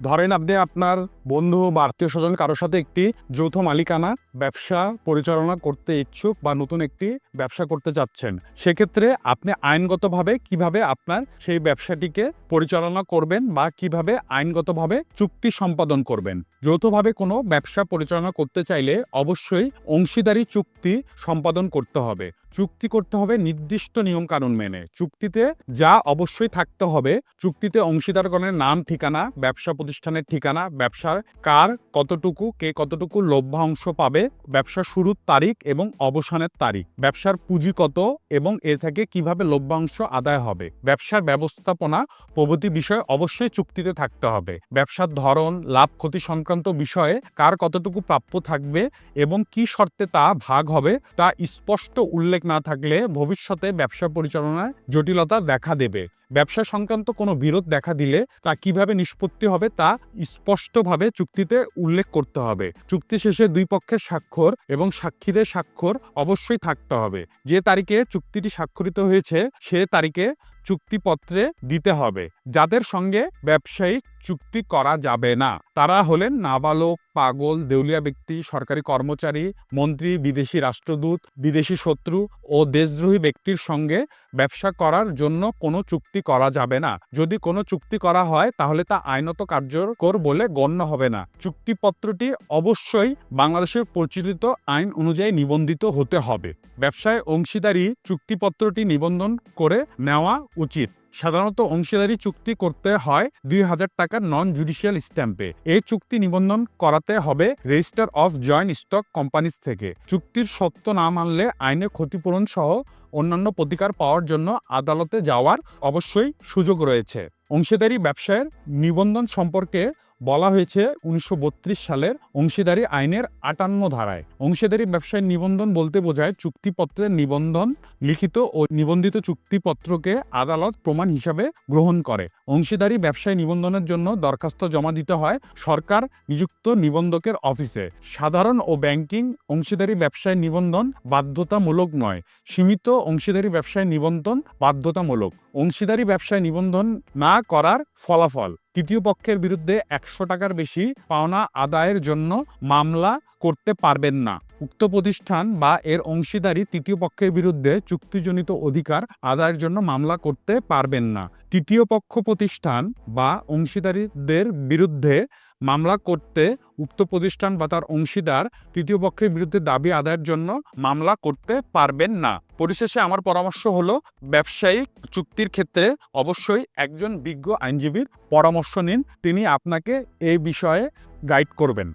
ধরেন আপনি আপনার বন্ধু বা আত্মীয় স্বজন কারোর সাথে একটি যৌথ মালিকানা ব্যবসা পরিচালনা করতে ইচ্ছুক বা নতুন একটি ব্যবসা করতে চাচ্ছেন, সেক্ষেত্রে আপনি আইনগতভাবে কীভাবে আপনার সেই ব্যবসাটিকে পরিচালনা করবেন বা কীভাবে আইনগতভাবে চুক্তি সম্পাদন করবেন? যৌথভাবে কোনো ব্যবসা পরিচালনা করতে চাইলে অবশ্যই অংশীদারি চুক্তি সম্পাদন করতে হবে। চুক্তি করতে হবে নির্দিষ্ট নিয়ম কানুন মেনে। চুক্তিতে যা অবশ্যই থাকতে হবে, চুক্তিতে অংশীদারগণের নাম, ঠিকানা, ব্যবসা প্রতিষ্ঠানের ঠিকানা, ব্যবসার কার কতটুকু, কে কতটুকু লভ্যাংশ পাবে, ব্যবসা শুরুর তারিখ এবং অবসানের তারিখ, ব্যবসার পুঁজি কত এবং এ থেকে কীভাবে লভ্যাংশ আদায় হবে, ব্যবসার ব্যবস্থাপনা প্রভৃতি বিষয় অবশ্যই চুক্তিতে থাকতে হবে, ব্যবসার ধরন, লাভ, ক্ষতি সংক্রান্ত বিষয়ে কার কতটুকু প্রাপ্য থাকবে এবং কি শর্তে তা ভাগ হবে, তা স্পষ্ট উল্লেখ না থাকলে ভবিষ্যতে ব্যবসা পরিচালনায় জটিলতা দেখা দেবে। ব্যবসা সংক্রান্ত কোনো বিরোধ দেখা দিলে তা কীভাবে নিষ্পত্তি হবে তা স্পষ্টভাবে চুক্তিতে উল্লেখ করতে হবে। চুক্তি শেষে দুই পক্ষের স্বাক্ষর এবং সাক্ষীদের স্বাক্ষর অবশ্যই থাকতে হবে। যে তারিখে চুক্তিটি স্বাক্ষরিত হয়েছে, সে তারিখে চুক্তিপত্রে দিতে হবে। যাদের সঙ্গে ব্যবসায়িক চুক্তি করা যাবে না, তারা হলেন নাবালক, পাগল, দেউলিয়া ব্যক্তি, সরকারি কর্মচারী, মন্ত্রী, বিদেশি রাষ্ট্রদূত, বিদেশি শত্রু ও দেশদ্রোহী ব্যক্তির সঙ্গে ব্যবসা করার জন্য কোনো চুক্তি করা যাবে না। যদি কোনো চুক্তি করা হয়, তাহলে তা আইনত কার্যকর বলে গণ্য হবে না। চুক্তিপত্রটি অবশ্যই বাংলাদেশের প্রচলিত আইন অনুযায়ী নিবন্ধিত হতে হবে। ব্যবসায় অংশীদারি চুক্তিপত্রটি নিবন্ধন করে নেওয়া উচিত। সাধারণত অংশীদারি চুক্তি করতে হয় দুই হাজার টাকার নন জুডিশিয়াল স্ট্যাম্পে এই চুক্তি নিবন্ধন করাতে হবে register of joint stock companies থেকে। চুক্তির সত্য না মানলে আইনে ক্ষতিপূরণ সহ অন্যান্য প্রতিকার পাওয়ার জন্য আদালতে যাওয়ার অবশ্যই সুযোগ রয়েছে। অংশীদারি ব্যবসায়ের নিবন্ধন সম্পর্কে বলা হয়েছে উনিশশো বত্রিশ সালের অংশীদারি আইনের আটান্ন ধারায়। অংশীদারি ব্যবসায়ের নিবন্ধন বলতে বোঝায় চুক্তিপত্রের নিবন্ধন লিখিত ও নিবন্ধিত চুক্তিপত্রকে আদালত প্রমাণ হিসাবে গ্রহণ করে। অংশীদারি ব্যবসায় নিবন্ধনের জন্য দরখাস্ত জমা দিতে হয় সরকার নিযুক্ত নিবন্ধকের অফিসে। সাধারণ ও ব্যাংকিং অংশীদারি ব্যবসায় নিবন্ধন বাধ্যতামূলক নয়, সীমিত অংশীদারি ব্যবসায় নিবন্ধন বাধ্যতামূলক। অংশীদারি ব্যবসায় নিবন্ধন না করার ফলাফল তৃতীয় পক্ষের বিরুদ্ধে একশো টাকার বেশি পাওনা আদায়ের জন্য মামলা করতে পারবেন না। উক্ত প্রতিষ্ঠান বা এর অংশীদারি তৃতীয় পক্ষের বিরুদ্ধে চুক্তিজনিত অধিকার আদায়ের জন্য মামলা করতে পারবেন না। তৃতীয় পক্ষ প্রতিষ্ঠান বা অংশীদারীদের বিরুদ্ধে মামলা করতে উক্ত প্রতিষ্ঠান বা তার অংশীদার তৃতীয় পক্ষের বিরুদ্ধে দাবি আদায়ের জন্য মামলা করতে পারবেন না। পরিশেষে আমার পরামর্শ হলো ব্যবসায়িক চুক্তির ক্ষেত্রে অবশ্যই একজন বিজ্ঞ আইনজীবীর পরামর্শ নিন। তিনি আপনাকে এই বিষয়ে গাইড করবেন।